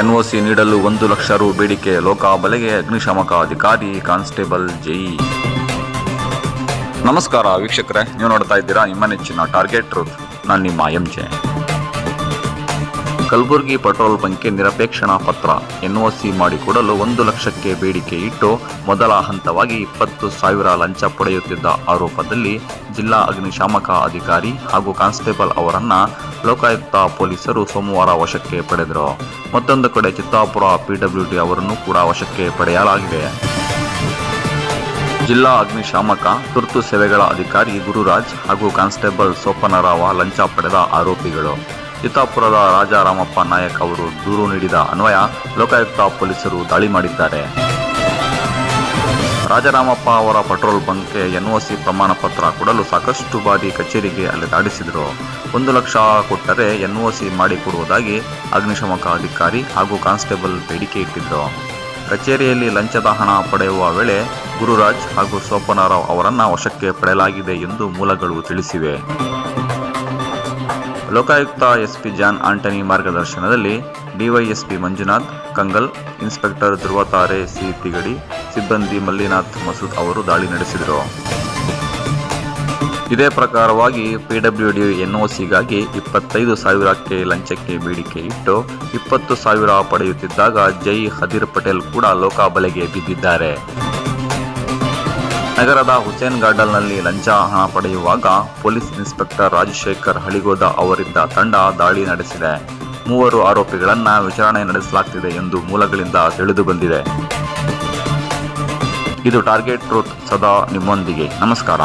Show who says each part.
Speaker 1: NOC ನೀಡಲು ಒಂದು ಲಕ್ಷ ರು ಬೇಡಿಕೆ. ಲೋಕಾಬಲೆಗೆ ಅಗ್ನಿಶಾಮಕ ಅಧಿಕಾರಿ, ಕಾನ್ಸ್ಟೇಬಲ್ ಜೈ ನಮಸ್ಕಾರ ವೀಕ್ಷಕರೇ. ನೀವು ನೋಡ್ತಾ ಇದ್ದೀರಾ ನಿಮ್ಮ ನೆಚ್ಚಿನ ಟಾರ್ಗೆಟ್ ರೂಟ್ ನಾನು ನಿಮ್ಮ ಎಂ ಜೆ. ಕಲಬುರಗಿ ಪೆಟ್ರೋಲ್ ಬಂಕ್ಗೆ ನಿರಪೇಕ್ಷಣಾ ಪತ್ರ. ಎನ್ಒಸಿ ಮಾಡಿಕೊಡಲು ಒಂದು ಲಕ್ಷಕ್ಕೆ ಬೇಡಿಕೆ ಇಟ್ಟು ಮೊದಲ ಹಂತವಾಗಿ ಇಪ್ಪತ್ತು ಸಾವಿರ ಲಂಚ ಪಡೆಯುತ್ತಿದ್ದ ಆರೋಪದಲ್ಲಿ ಜಿಲ್ಲಾ ಅಗ್ನಿಶಾಮಕ ಅಧಿಕಾರಿ ಹಾಗೂ ಕಾನ್ಸ್ಟೇಬಲ್ ಅವರನ್ನ ಲೋಕಾಯುಕ್ತ ಪೊಲೀಸರು ಸೋಮವಾರ ವಶಕ್ಕೆ ಪಡೆದರು. ಮತ್ತೊಂದು ಕಡೆ ಚಿತ್ತಾಪುರ ಪಿಡಬ್ಲ್ಯೂಡಿ ಅವರನ್ನು ಕೂಡ ವಶಕ್ಕೆ ಪಡೆಯಲಾಗಿದೆ. ಜಿಲ್ಲಾ ಅಗ್ನಿಶಾಮಕ, ತುರ್ತು ಸೇವೆಗಳ ಅಧಿಕಾರಿ ಗುರುರಾಜ್ ಹಾಗೂ ಕಾನ್ಸ್ಟೇಬಲ್ ಸೋಪನರಾವ ಲಂಚ ಪಡೆದ ಆರೋಪಿಗಳು. ಚಿತ್ತಾಪುರದ ರಾಜಾರಾಮಪ್ಪ ನಾಯಕ್ ಅವರು ದೂರು ನೀಡಿದ ಅನ್ವಯ, ಲೋಕಾಯುಕ್ತ ಪೊಲೀಸರು ದಾಳಿ ಮಾಡಿದ್ದಾರೆ. ರಾಜಾರಾಮಪ್ಪ ಅವರ ಪೆಟ್ರೋಲ್ ಬಂಕ್ಗೆ ಎನ್ಒಸಿ ಪ್ರಮಾಣ ಪತ್ರ ಕೊಡಲು ಸಾಕಷ್ಟು ಬಾರಿ ಕಚೇರಿಗೆ ಅಲೆದಾಡಿಸಿದರು. ಒಂದು ಲಕ್ಷ ಕೊಟ್ಟರೆ ಎನ್ಒಸಿ ಮಾಡಿಕೊಡುವುದಾಗಿ ಅಗ್ನಿಶಾಮಕ ಅಧಿಕಾರಿ ಹಾಗೂ ಕಾನ್ಸ್ಟೇಬಲ್ ಬೇಡಿಕೆ ಇಟ್ಟಿದ್ದರು ಕಚೇರಿಯಲ್ಲಿ ಲಂಚದ ಹಣ ಪಡೆಯುವ ವೇಳೆ ಗುರುರಾಜ್ ಹಾಗೂ ಸೋಪನರಾವ್ ಅವರನ್ನು ವಶಕ್ಕೆ ಪಡೆಯಲಾಗಿದೆ ಎಂದು ಮೂಲಗಳು ತಿಳಿಸಿವೆ. ಲೋಕಾಯುಕ್ತ ಎಸ್ಪಿ ಜಾನ್ ಆಂಟನಿ ಮಾರ್ಗದರ್ಶನದಲ್ಲಿ DYSP Manjunath, Kangal, inspector Dhruvatare C Tigadi, ಸಿಬ್ಬಂದಿ ಮಲ್ಲಿನಾಥ್ ಮಸೂದ್ ಅವರು ದಾಳಿ ನಡೆಸಿದರು. ಇದೇ ಪ್ರಕಾರವಾಗಿ ಪಿಡಬ್ಲ್ಯೂಡಿ ಎನ್ಒಸಿಗಾಗಿ ಇಪ್ಪತ್ತೈದು ಸಾವಿರಕ್ಕೆ ಲಂಚಕ್ಕೆ ಬೇಡಿಕೆ ಇಟ್ಟು ಇಪ್ಪತ್ತು ಸಾವಿರ ಪಡೆಯುತ್ತಿದ್ದಾಗ ಜೈ ಹದಿರ್ ಪಟೇಲ್ ಕೂಡ ಲೋಕಾಬಲೆಗೆ ಬಿದ್ದಿದ್ದಾರೆ. ನಗರದ ಹುಸೇನ್ ಗಾರ್ಡನ್ನಲ್ಲಿ ಲಂಚ ಹಣ ಪಡೆಯುವಾಗ ಪೊಲೀಸ್ ಇನ್ಸ್ಪೆಕ್ಟರ್ ರಾಜಶೇಖರ್ ಹಳಿಗೋದ ಅವರಿಂದ ತಂಡ ದಾಳಿ ನಡೆಸಿದೆ. ಮೂವರು ಆರೋಪಿಗಳನ್ನ ವಿಚಾರಣೆ ನಡೆಸಲಾಗ್ತಿದೆ ಎಂದು ಮೂಲಗಳಿಂದ ತಿಳಿದು ಬಂದಿದೆ. ಇದು ಟಾರ್ಗೆಟ್ ಟ್ರೂತ್ ಸದಾ ನಿಮ್ಮೊಂದಿಗೆ. ನಮಸ್ಕಾರ.